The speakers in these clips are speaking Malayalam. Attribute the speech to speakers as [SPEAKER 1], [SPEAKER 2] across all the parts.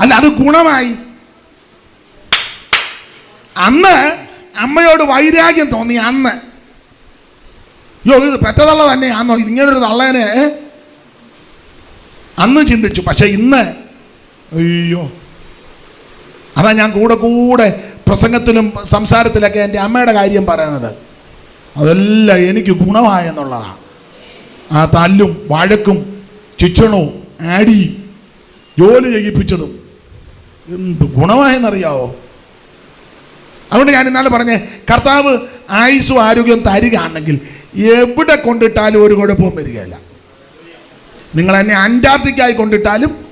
[SPEAKER 1] അല്ല അത് ഗുണമായി. അന്ന് അമ്മയോട് വൈരാഗ്യം തോന്നി അന്ന്. യോ ഇത് പെറ്റതള്ള തന്നെയാണോ ഇങ്ങനൊരു തള്ളേനെ ഏ? അന്ന് ചിന്തിച്ചു പക്ഷെ ഇന്ന് അയ്യോ. അതാ ഞാൻ കൂടെ കൂടെ പ്രസംഗത്തിലും സംസാരത്തിലൊക്കെ എന്റെ അമ്മയുടെ കാര്യം പറയുന്നത്. അതെല്ലാം എനിക്ക് ഗുണമായെന്നുള്ളതാണ് ആ തല്ലും വഴക്കും ശിക്ഷണവും ആടിയും ജോലി ചെയ്യിപ്പിച്ചതും. എന്ത് ഗുണമായെന്നറിയാവോ? അതുകൊണ്ട് ഞാൻ ഇന്നാൾ പറഞ്ഞേ കർത്താവ് ആയുസ്സും ആരോഗ്യവും തരികയാണെങ്കിൽ എവിടെ കൊണ്ടിട്ടാലും ഒരു കുഴപ്പവും വരികയില്ല. നിങ്ങൾ എന്നെ അന്റാർട്ടിക്കായി കൊണ്ടിട്ടാലും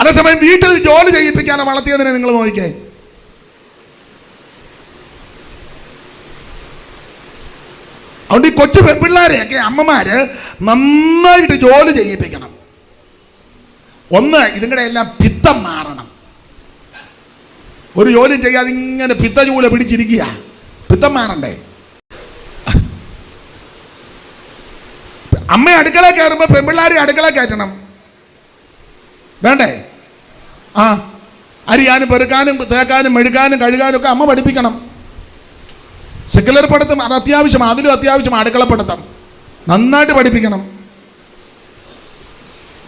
[SPEAKER 1] അതേസമയം വീട്ടിൽ ജോലി ചെയ്യിപ്പിക്കാനോ വളർത്തിയതിനെ നിങ്ങൾ നോക്കിക്കേ. അതുകൊണ്ട് ഈ കൊച്ചു പെൺപിള്ളേരെയൊക്കെ അമ്മമാര് നന്നായിട്ട് ജോലി ചെയ്യിപ്പിക്കണം. ഒന്ന് ഇതിങ്ങളുടെ എല്ലാം പിത്തം മാറണം. ഒരു ജോലി ചെയ്യാതെ ഇങ്ങനെ പിത്ത ചൂല പിടിച്ചിരിക്കുക. പിത്തം മാറണ്ടേ? അമ്മ അടുക്കള കയറുമ്പോൾ പെൺപിള്ളേരെ അടുക്കള കയറ്റണം. വേണ്ടേ? ആ അരിയാനും പെറുക്കാനും തേക്കാനും മെഴുകാനും കഴുകാനും ഒക്കെ അമ്മ പഠിപ്പിക്കണം. സെക്കുലർ പഠിത്തം അത് അത്യാവശ്യം അതിലും അത്യാവശ്യം അടുക്കള പഠിത്തം. നന്നായിട്ട് പഠിപ്പിക്കണം.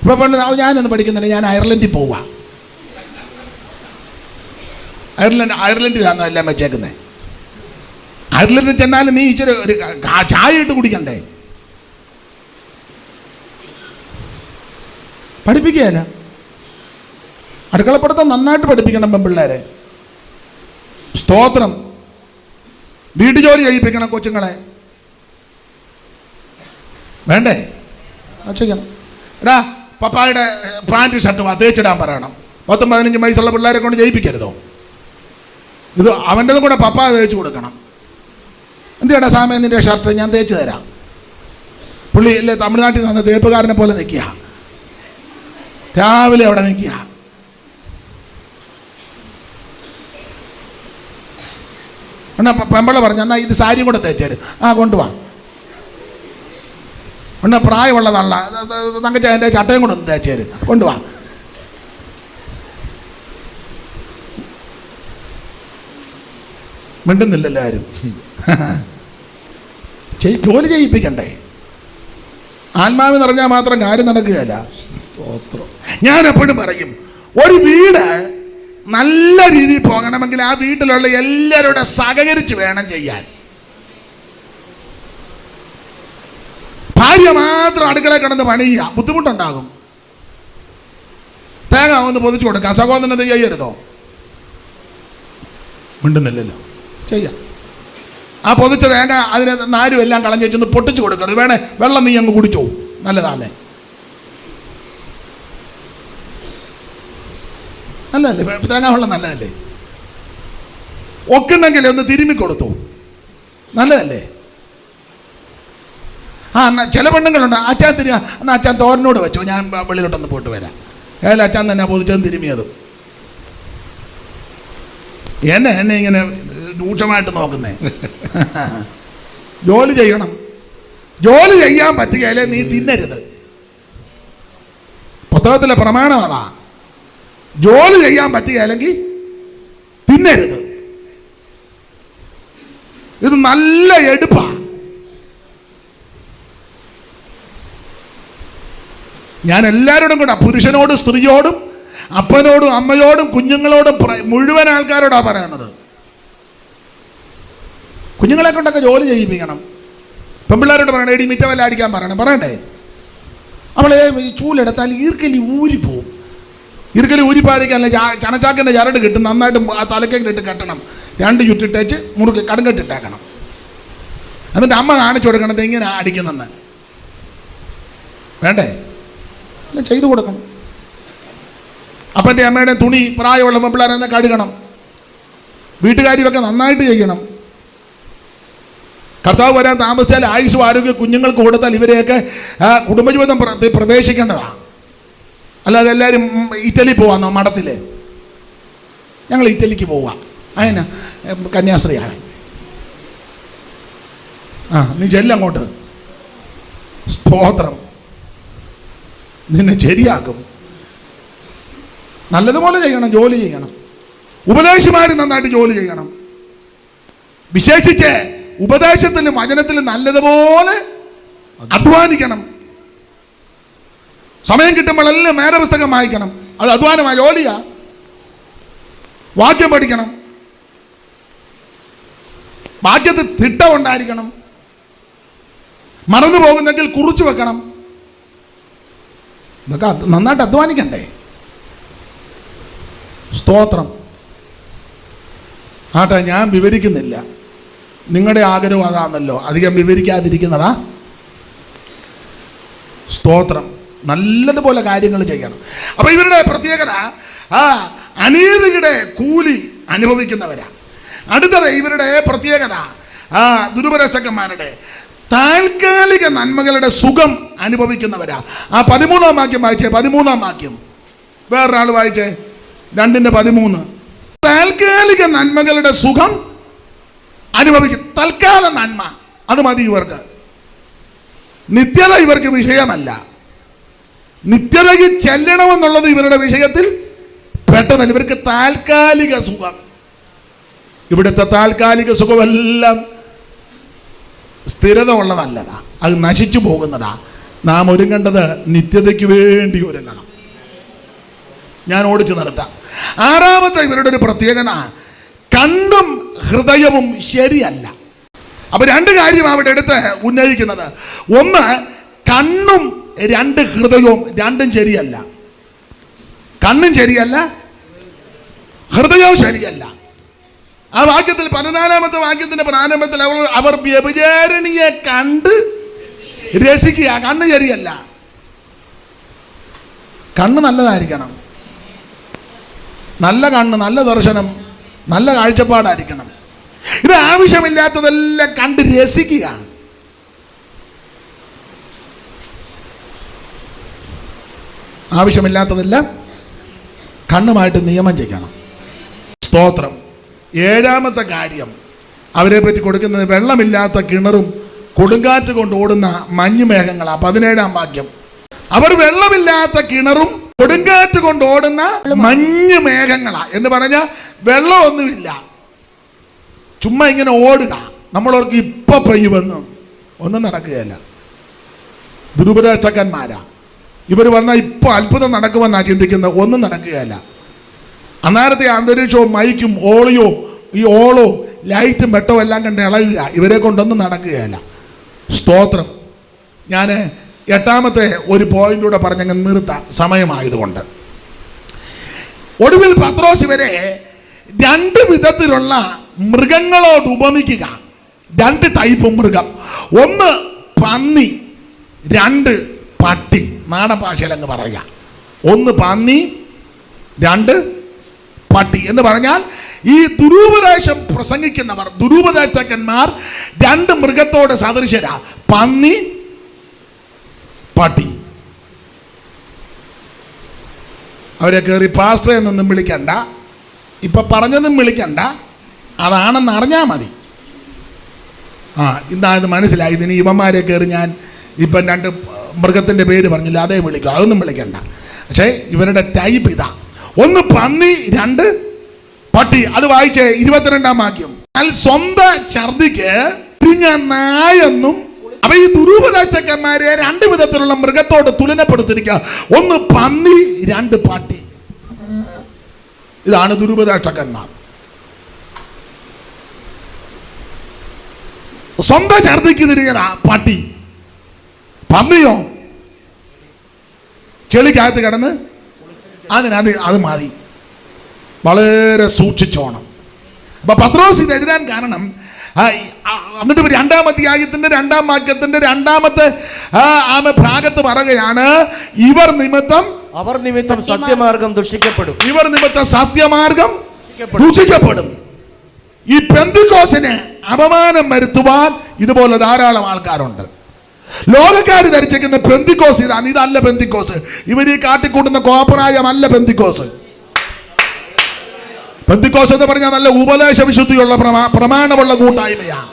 [SPEAKER 1] ഇപ്പൊ പണ്ട് "അത് ഞാനൊന്ന് പഠിക്കുന്നില്ല. ഞാൻ അയർലൻഡിൽ പോവാ. അയർലൻഡ് അയർലൻഡിലാണോ എല്ലാം വെച്ചേക്കുന്നത് അയർലൻഡിൽ ചെന്നാലും നീ ഇച്ചിരി ഒരു ചായ ഇട്ട് കുടിക്കണ്ടേ? പഠിപ്പിക്കുകയല്ല. അടുക്കളപ്പെടുത്തം നന്നായിട്ട് പഠിപ്പിക്കണം പെൺപിള്ളേരെ. സ്തോത്രം. വീട്ടു ജോലി ചെയ്യിപ്പിക്കണം കൊച്ചുങ്ങളെ. വേണ്ടേ? ക്ഷിക്കണം എടാ പപ്പായുടെ പാന്റ് ഷർട്ട് തേച്ചിടാൻ പറയണം. പത്തും പതിനഞ്ചും വയസ്സുള്ള പിള്ളേരെ കൊണ്ട് ജയിപ്പിക്കരുതോ? ഇത് അവന്റെതും കൂടെ പപ്പ തേച്ച് കൊടുക്കണം. എന്തിനാ സാമേ നിന്റെ ഷർട്ട് ഞാൻ തേച്ച് തരാം? പുള്ളി അല്ലേ തമിഴ്നാട്ടിൽ നിന്ന് തേപ്പുകാരനെ പോലെ നിൽക്കുക. രാവിലെ അവിടെ നിൽക്കുക. എന്നാ പെമ്പള പറഞ്ഞു എന്നാ ഇത് സാരി കൂടെ തേച്ചേര് ആ കൊണ്ടുവാ. എന്നാ പ്രായമുള്ളതല്ല. തങ്കച്ച എന്റെ ചട്ടയും കൂടെ ഒന്ന് തേച്ചേര് കൊണ്ടുവാ മിണ്ടുന്നില്ലല്ലോ ആരും ചെയ്- ജോലി ചെയ്യിപ്പിക്കണ്ടേ? ആത്മാവ് നിറഞ്ഞാൽ മാത്രം കാര്യം നടക്കുകയല്ല. ഞാൻ എപ്പോഴും പറയും ഒരു വീട് നല്ല രീതിയിൽ പോകണമെങ്കിൽ ആ വീട്ടിലുള്ള എല്ലാവരുടെ സഹകരിച്ച് വേണം ചെയ്യാൻ. മാത്രം അടുക്കള കിടന്ന് പണിയുക. ബുദ്ധിമുട്ടുണ്ടാകും. തേങ്ങ ഒന്ന് പൊതിച്ചു കൊടുക്കുക സഹോദരൻ ഇത് ചെയ്യരുതോ? മിണ്ടുന്നില്ലല്ലോ. ചെയ്യാം. ആ പൊതിച്ച തേങ്ങ അതിന് നാരും എല്ലാം കളഞ്ഞു പൊട്ടിച്ചു കൊടുക്കരുത് വേണേ വെള്ളം നീ അങ്ങ് കുടിച്ചോ. നല്ലതാണേ നല്ലതല്ലേ? തേങ്ങ വെള്ളം നല്ലതല്ലേ? ഒക്കുന്നെങ്കിൽ ഒന്ന് തിരുമ്മി കൊടുത്തു. നല്ലതല്ലേ? ആ ചില പെണ്ണുങ്ങളുണ്ട്. അച്ഛാൻ തിരി എന്നാൽ അച്ഛാൻ തോരനോട് വെച്ചോ. ഞാൻ വെളിയിലോട്ടൊന്ന് പോയിട്ട് വരാം. ഏതായാലും അച്ഛാൻ തന്നെ പൊതിച്ചതും തിരുമിയതും. എന്നെ എന്നെ ഇങ്ങനെ രൂക്ഷമായിട്ട് നോക്കുന്നേ. ജോലി ചെയ്യണം. ജോലി ചെയ്യാൻ പറ്റുകയല്ലേ നീ തിന്നരുത്. പുസ്തകത്തിലെ പ്രമാണം അതാ. ജോലി ചെയ്യാൻ പറ്റുകയല്ലെങ്കിൽ തിന്നരുത്. ഇത് നല്ല എടുപ്പാ. ഞാൻ എല്ലാവരോടും കൂടെ പുരുഷനോടും സ്ത്രീയോടും അപ്പനോടും അമ്മയോടും കുഞ്ഞുങ്ങളോടും മുഴുവൻ ആൾക്കാരോടാണ് പറയുന്നത്. കുഞ്ഞുങ്ങളെ കൊണ്ടൊക്കെ ജോലി ചെയ്യിപ്പിക്കണം. പെമ്പിള്ളേരോട് പറയണേ എടി മിറ്റവല്ല അടിക്കാൻ പറയണം. പറയണ്ടേ? അവളെ ചൂലെടുത്താൽ ഈർക്കലി ഊരിപ്പോവും ഈർക്കലി ഊരിപ്പാതിരിക്കാനല്ല ചണച്ചാക്കിന്റെ ചരട് കിട്ടും നന്നായിട്ട് ആ തലക്കെങ്കിലിട്ട് കെട്ടണം. രണ്ട് ചുറ്റിട്ടേച്ച് മുറുക്കി കടുങ്കെട്ടിട്ടേക്കണം. എന്നിട്ട് അമ്മ കാണിച്ചു കൊടുക്കണത് ഇങ്ങനെ അടിക്കുന്നെന്ന് വേണ്ടേ? അല്ല ചെയ്തു കൊടുക്കണം. അപ്പന്റെ അമ്മയുടെ തുണി പ്രായമുള്ള പെമ്പിള്ളേരെ കഴുകണം. വീട്ടുകാരിയൊക്കെ നന്നായിട്ട് ചെയ്യണം. കർത്താവ് വരാൻ താമസിച്ചാൽ ആയുസ് ആരോഗ്യ കുഞ്ഞുങ്ങൾക്ക് കൊടുത്താൽ ഇവരെയൊക്കെ കുടുംബജീവിതം പ്ര- പ്രവേശിക്കേണ്ടതാണ് അല്ലാതെ എല്ലാവരും ഇറ്റലി പോവാന്നോ മഠത്തിൽ ഞങ്ങൾ ഇറ്റലിക്ക് പോവാ. അതിനാ കന്യാസ്ത്രീയാണ് ആ നീ ചെല്ലങ്ങോട്ട് സ്തോത്രം. നിന്നെ ശരിയാക്കും. നല്ലതുപോലെ ചെയ്യണം ജോലി ചെയ്യണം. ഉപദേശമാര് നന്നായിട്ട് ജോലി ചെയ്യണം. വിശേഷിച്ച് ഉപദേശത്തിലും വചനത്തിലും നല്ലതുപോലെ അധ്വാനിക്കണം. സമയം കിട്ടുമ്പോൾ എല്ലാം മേധപുസ്തകം വായിക്കണം. അത് അധ്വാനമാ ജോലിയാ. വാക്യം പഠിക്കണം. വാക്യത്തിൽ തിട്ടം ഉണ്ടായിരിക്കണം മറന്നു പോകുന്നെങ്കിൽ കുറിച്ചു വെക്കണം. ഇതൊക്കെ നന്നായിട്ട് അധ്വാനിക്കണ്ടേ? സ്തോത്രം. ആട്ടെ ഞാൻ വിവരിക്കുന്നില്ല. നിങ്ങളുടെ ആഗ്രഹം അതാണല്ലോ അധികം വിവരിക്കാതിരിക്കുന്നതാ. സ്തോത്രം. നല്ലതുപോലെ കാര്യങ്ങൾ ചെയ്യണം. അപ്പൊ ഇവരുടെ പ്രത്യേകത ആ അനീതിയുടെ കൂലി അനുഭവിക്കുന്നവരാ. അടുത്തത് ഇവരുടെ പ്രത്യേകത ആ ദുരുപരക്ഷക്കന്മാരുടെ താൽക്കാലിക നന്മകളുടെ സുഖം അനുഭവിക്കുന്നവരാ. ആ പതിമൂന്നാം വാക്യം വായിച്ചേ പതിമൂന്നാം വാക്യം. വേറൊരാൾ വായിച്ചേ രണ്ടിന്റെ പതിമൂന്ന്. താൽക്കാലിക നന്മകളുടെ സുഖം അനുഭവിക്കും. തൽക്കാല നന്മ അത് മതി ഇവർക്ക്. നിത്യത ഇവർക്ക് വിഷയമല്ല. നിത്യതയ്ക്ക് ചെല്ലണമെന്നുള്ളത് ഇവരുടെ വിഷയത്തിൽ പെട്ടെന്നല്ല ഇവർക്ക് താൽക്കാലിക സുഖം. ഇവിടുത്തെ താൽക്കാലിക സുഖമെല്ലാം സ്ഥിരത ഉള്ളതല്ലതാ അത് നശിച്ചു പോകുന്നതാ. നാം ഒരുങ്ങേണ്ടത് നിത്യതയ്ക്ക് വേണ്ടി ഒരുങ്ങണം. ഞാൻ ഓടിച്ചു നടത്താം. ആറാമത്തെ ഇവരുടെ ഒരു പ്രത്യേകത കണ്ണും ഹൃദയവും ശരിയല്ല. അപ്പൊ രണ്ട് കാര്യം അവിടെ എടുത്ത് ഉന്നയിക്കുന്നത്. ഒന്ന് കണ്ണും രണ്ട് ഹൃദയവും രണ്ടും ശരിയല്ല. കണ്ണും ശരിയല്ല ഹൃദയവും ശരിയല്ല. ആ വാക്യത്തിൽ പതിനാലാമത്തെ വാക്യത്തിന്റെ പ്രാരംഭത്തിൽ അവർ അവർ വ്യഭിചാരണിയെ കണ്ട് രസിക്കുക. കണ്ണ് ശരിയല്ല കണ്ണ് നല്ലതായിരിക്കണം. നല്ല കണ്ണ് നല്ല ദർശനം നല്ല കാഴ്ചപ്പാടായിരിക്കണം. ഇത് ആവശ്യമില്ലാത്തതെല്ലാം കണ്ട് രസിക്കുക. ആവശ്യമില്ലാത്തതെല്ലാം കണ്ണുമായിട്ട് നിയമം ചെയ്യണം. സ്തോത്രം. ഏഴാമത്തെ കാര്യം. അവരെ പറ്റി കൊടുക്കുന്നത് വെള്ളമില്ലാത്ത കിണറും കൊടുങ്കാറ്റ് കൊണ്ട് ഓടുന്ന മഞ്ഞുമേഘങ്ങളാണ് പതിനേഴാം വാക്യം. അവർ വെള്ളമില്ലാത്ത കിണറും കൊടുങ്കാറ്റ് കൊണ്ട് ഓടുന്ന മഞ്ഞ് മേഘങ്ങളാ. എന്ന് പറഞ്ഞ വെള്ളമൊന്നുമില്ല. ചുമ്മാ ഇങ്ങനെ ഓടുക. നമ്മളവർക്ക് ഇപ്പൊ പെയ്യുമെന്ന് ഒന്നും നടക്കുകയല്ല. ദുരുപദേഷ്ടക്കന്മാരാ ഇവർ വന്നാൽ ഇപ്പൊ അത്ഭുതം നടക്കുമെന്നാ ചിന്തിക്കുന്നത്. ഒന്നും നടക്കുകയല്ല. അന്നേരത്തെ അന്തരീക്ഷവും മൈക്കും ഓളിയോ ഈ ഓളോ ലൈറ്റും വെട്ടവും എല്ലാം കണ്ട് ഇളകുക ഇവരെ കൊണ്ടൊന്നും നടക്കുകയല്ല. സ്തോത്രം. ഞാൻ എട്ടാമത്തെ ഒരു പോയിന്റൂടെ പറഞ്ഞങ്ങ് നിർത്താം. സമയമായതുകൊണ്ട്. ഒടുവിൽ പത്രോസ് ഇവരെ രണ്ട് വിധത്തിലുള്ള മൃഗങ്ങളോട് ഉപമിക്കുക. രണ്ട് ടൈപ്പ് മൃഗം. ഒന്ന് പന്നി രണ്ട് പട്ടി. നാടൻ ഭാഷയിലെന്ന് പറയുക. ഒന്ന് പന്നി രണ്ട് പട്ടി എന്ന് പറഞ്ഞാൽ ഈ ദുരൂപദേശം പ്രസംഗിക്കുന്നവർ ദുരൂപദേശക്കന്മാർ രണ്ട് മൃഗത്തോട് സദൃശരാ. പന്നി പാട്ടി. അവരെ കയറി പാസ്റ്റർ എന്നൊന്നും വിളിക്കണ്ട. ഇപ്പൊ പറഞ്ഞതും വിളിക്കണ്ട. അതാണെന്ന് അറിഞ്ഞാൽ മതി. ആ ഇതായത് മനസ്സിലായി. ഇതിന് ഇവന്മാരെ കയറി ഞാൻ ഇപ്പം രണ്ട് മൃഗത്തിന്റെ പേര് പറഞ്ഞില്ല അതേ വിളിക്കും. അതൊന്നും വിളിക്കണ്ട. പക്ഷേ ഇവരുടെ ടൈപ്പ് ഇതാ. ഒന്ന് പന്നി രണ്ട് പട്ടി. അത് വായിച്ചേ ഇരുപത്തിരണ്ടാം വാക്യം. എന്നാൽ സ്വന്തം ഛർദിക്ക് തിരിഞ്ഞ നായെന്നും അപ്പൊ ഈ ദുരൂപരാജക്കന്മാരെ രണ്ട് വിധത്തിലുള്ള മൃഗത്തോട് തുലനപ്പെടുത്തിരിക്കുക ഒന്ന് പന്നി രണ്ട് പാട്ടി. ഇതാണ് ദുരൂപരാക്ഷക്കന്മാർ സ്വന്തം ഛർദിക്ക് തിരിഞ്ഞ പട്ടി. പന്നിയോ? ചെളിക്കകത്ത് കിടന്ന് അതിനത് അത് മതി വളരെ സൂക്ഷിച്ചോണം. അപ്പൊ പത്രോസ് ഇത് എഴുതാൻ കാരണം എന്നിട്ട് രണ്ടാമത്തെ രണ്ടാം അധ്യായത്തിന്റെ രണ്ടാം വാക്യത്തിന്റെ രണ്ടാമത്തെ ആ, ആ ഭാഗത്ത് പറയുകയാണ് ഇവർ നിമിത്തം
[SPEAKER 2] അവർ നിമിത്തം സത്യമാർഗം ദുഷിക്കപ്പെടും.
[SPEAKER 1] ഇവർ നിമിത്തം സത്യമാർഗം
[SPEAKER 2] ദുഷിക്കപ്പെടും.
[SPEAKER 1] ദൂഷിക്കപ്പെടും. ഈ പെന്തിക്കോസിന് അപമാനം വരുത്തുവാൻ ഇതുപോലെ ധാരാളം ആൾക്കാരുണ്ട്. ലോകക്കാർ ധരിച്ചിരിക്കുന്ന പെന്തിക്കോസ് ഇതാണ്. ഇതല്ല പെന്തിക്കോസ്. ഇവർ ഈ കാട്ടിക്കൂട്ടുന്ന കോപ്രായമല്ല പെന്തിക്കോസ്. പെന്തിക്കോസ് എന്ന് പറഞ്ഞാൽ നല്ല ഉപദേശ വിശുദ്ധിയുള്ള പ്രമാ- പ്രമാണമുള്ള കൂട്ടായ്മയാ.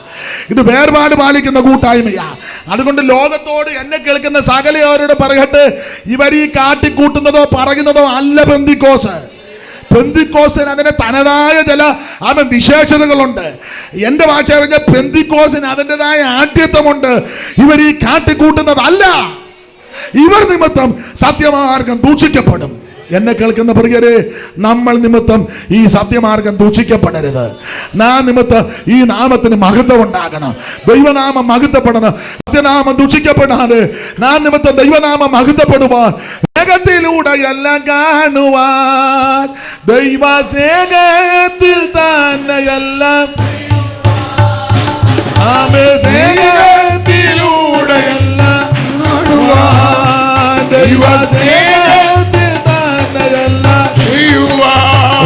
[SPEAKER 1] ഇത് വേർപാട് പാലിക്കുന്ന കൂട്ടായ്മയാ. അതുകൊണ്ട് ലോകത്തോട് എന്നെ കേൾക്കുന്ന സകലയോരോട് പറയട്ടെ ഇവർ ഈ കാട്ടിക്കൂട്ടുന്നതോ പറയുന്നതോ അല്ല ബന്ധിക്കോസ് പെന്തിക്കോസിന് അതിന് തനതായ ചില അവൻ വിശേഷതകളുണ്ട്. എന്റെ ഭാഷ പറഞ്ഞ പെന്തിക്കോസിന് അതിന്റെതായ ആഠ്യത്വമുണ്ട് ഇവർ ഈ കാട്ടിക്കൂട്ടുന്നതല്ല ഇവർ നിമിത്തം സത്യമാർഗം ദൂഷിക്കപ്പെടും. എന്നെ കേൾക്കുന്ന പ്രിയരെ നമ്മൾ നിമിത്തം ഈ സത്യമാർഗം ദൂഷിക്കപ്പെടരുത്. നാ നിമിത്തം ഈ നാമത്തിന് മഹത്വം ഉണ്ടാകണം ദൈവനാമം മഹത്വപ്പെടണം. സത്യനാമം ദൂഷിക്കപ്പെടാതെ നാം നിമിത്തം ദൈവനാമം മഹത്വപ്പെടുവാൻ സ്നേഹത്തിലൂടെ എല്ലാം കാണുവാൻ ദൈവ സ്നേഹത്തിൽ തന്നെ എല്ലാം ആമേ സ്നേഹത്തിലൂടെ എല്ലാം കാണുവാൻ ദൈവ സ്നേഹത്തിൽ തന്നെ എല്ലാം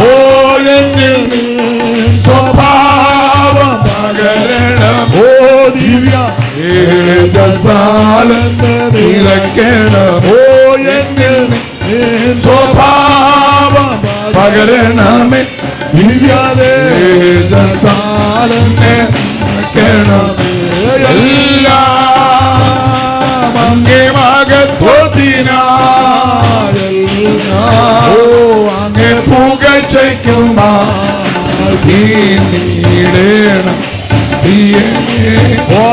[SPEAKER 1] ഓ എന്നിൽ നീ സ്വഭാവം പകരണം. ഓ ദിവ്യ ഏജസാലെന്ന് നിലക്കണം ഓ എന്നിൽ സ്വഭാവം പകരണമേ ദിവ്യ തേജസാലെന്ന് നിലയ്ക്കണമേ എല്ലാം അങ്ങേ മകത്വത്തിനായെല്ലാം ഓ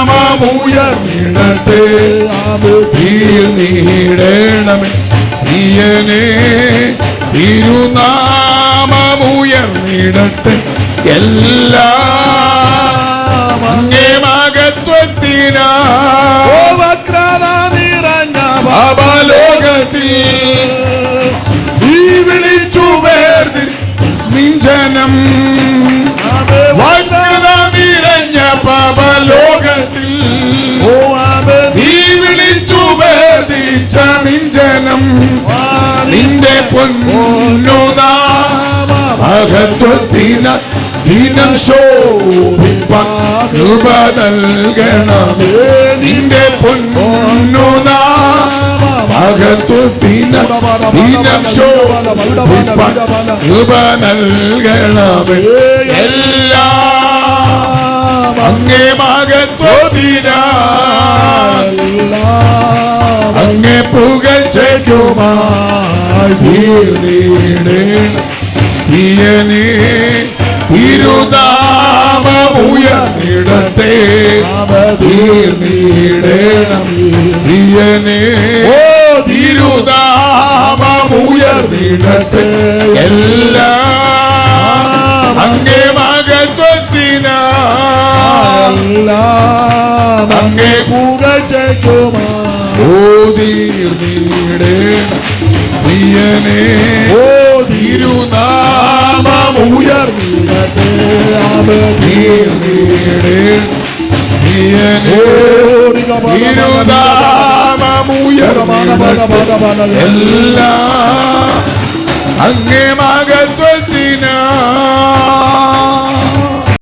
[SPEAKER 1] അങ്ങേ അത് തിരുനാമമുയർന്നിടത്തെ തീർന്നിടണമേ പ്രിയനേ തിരുനാമമുയർന്നിടട്ടെ എല്ലാ അങ്ങേ മകത്വത്തിനാ പാപലോകത്തിൽ ഈ വിളിച്ചു വേർതിരി നിഞ്ചനം മഹത്വത്തിന ദിനം ശോഭിപ്പാൻ കൃപ നൽകണമേ. നിന്റെ പൊന്നുനാ മഹത്വത്തിന ദിനം ശോഭിപ്പാൻ കൃപ നൽകണമേ. എല്ലാ അങ്ങേ മഹത്വത്തിന അങ്ങേ പുകഴ്ചയ്ക്കുമായി തീർന്നിടേണം പ്രിയനേ തിരുനാമമുയർന്നിടത്തെ തീർന്നിടേണം പ്രിയനേ ഓ തിരുനാമമുയർന്നിടത്തെ എല്ലാം അങ്ങേ മകത്വത്തിനാ അങ്ങേ പുകഴ്ചയ്ക്കുമാ പ്രിയനേ പ്രിയനേ എല്ലാം അങ്ങേ മകത്വത്തിനാ.